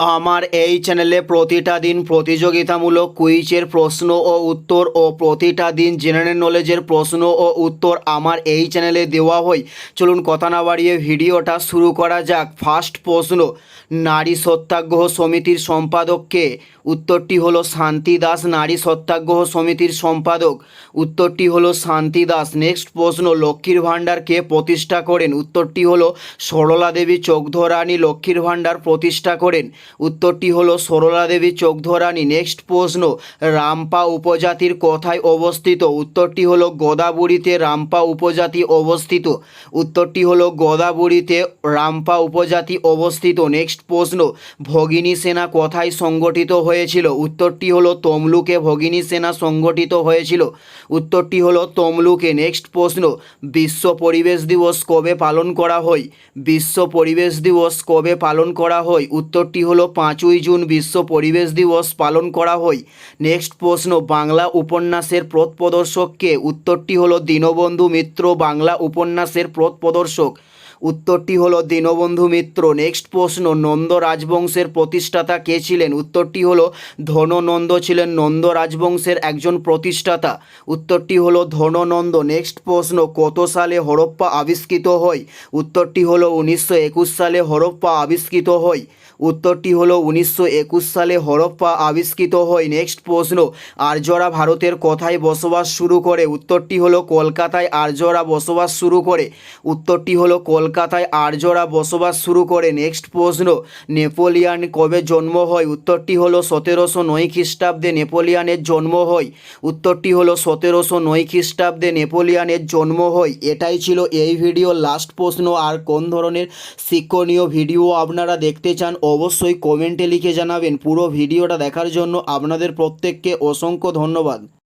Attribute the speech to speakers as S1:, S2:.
S1: আমার এই চ্যানেলে প্রতিটা দিন প্রতিযোগিতামূলক কুইজের প্রশ্ন ও উত্তর ও প্রতিটা দিন জেনারেল নলেজের প্রশ্ন ও উত্তর আমার এই চ্যানেলে দেওয়া হয়। চলুন কথা না বাড়িয়ে ভিডিওটা শুরু করা যাক। ফার্স্ট প্রশ্ন, নারী সত্যাগ্রহ সমিতির সম্পাদককে উত্তরটি হলো শান্তি দাস, নারী সত্যাগ্রহ সমিতির সম্পাদক। উত্তরটি হলো শান্তি দাস। নেক্সট প্রশ্ন, লক্ষ্মীর ভাণ্ডারকে প্রতিষ্ঠা করেন? উত্তরটি হলো সরলা দেবী চোখধরানী লক্ষ্মীর ভাণ্ডার প্রতিষ্ঠা করেন। উত্তরটি হলো, সরলা দেবী চোখধরানী নেক্সট প্রশ্ন, রামপা উপজাতির কোথায় অবস্থিত। উত্তরটি হলো গোদাবরীতে রামপা উপজাতি অবস্থিত। উত্তরটি হলো গোদাবরীতে রামপা উপজাতি অবস্থিত। নেক্সট প্রশ্ন, ভগিনী সেনা কোথায় সংগঠিত হয়েছিল? উত্তরটি হলো, তমলুকে ভগিনী সেনা সংগঠিত হয়েছিল। উত্তরটি হলো, তমলুকে। নেক্সট প্রশ্ন, বিশ্ব পরিবেশ দিবস কবে পালন করা হয়? বিশ্ব পরিবেশ দিবস কবে পালন করা হয়? উত্তরটি হলো পাঁচই জুন বিশ্ব পরিবেশ দিবস পালন করা হয়। নেক্সট প্রশ্ন, বাংলা উপন্যাসের প্রথ প্রদর্শককে উত্তরটি হলো দীনবন্ধু মিত্র, বাংলা উপন্যাসের প্রথ প্রদর্শক উত্তরটি হলো দীনবন্ধু মিত্র। নেক্সট প্রশ্ন, নন্দ রাজবংশের প্রতিষ্ঠাতা কে ছিলেন? উত্তরটি হলো, ধননন্দ ছিলেন নন্দ রাজবংশের একজন প্রতিষ্ঠাতা। উত্তরটি হলো, ধননন্দ। নেক্সট প্রশ্ন, কত সালে হরপ্পা আবিষ্কৃত হয়? উত্তরটি হলো, উনিশশো একুশ সালে হরপ্পা আবিষ্কৃত হয়। উত্তরটি হলো, উনিশশো একুশ সালে হরপ্পা আবিষ্কৃত হয়। নেক্সট প্রশ্ন, আর্যরা ভারতের কথায় বসবাস শুরু করে? উত্তরটি হলো, কলকাতায় আর্যরা বসবাস শুরু করে। উত্তরটি হলো কলকাতায় আর্যরা বসবাস শুরু করে। নেক্সট প্রশ্ন, নেপোলিয়ান কবে জন্ম হয়? উত্তরটি হলো সতেরোশো নয় খ্রিস্টাব্দে নেপোলিয়ানের জন্ম হয়। উত্তরটি হলো সতেরোশো নয় খ্রিস্টাব্দে নেপোলিয়ানের জন্ম হয়। এটাই ছিল এই ভিডিও লাস্ট প্রশ্ন। আর কোন ধরনের শিক্ষণীয় ভিডিও আপনারা দেখতে চান, অবশ্যই কমেন্টে লিখে জানাবেন। পুরো ভিডিওটা দেখার জন্য আপনাদের প্রত্যেককে অসংখ্য ধন্যবাদ।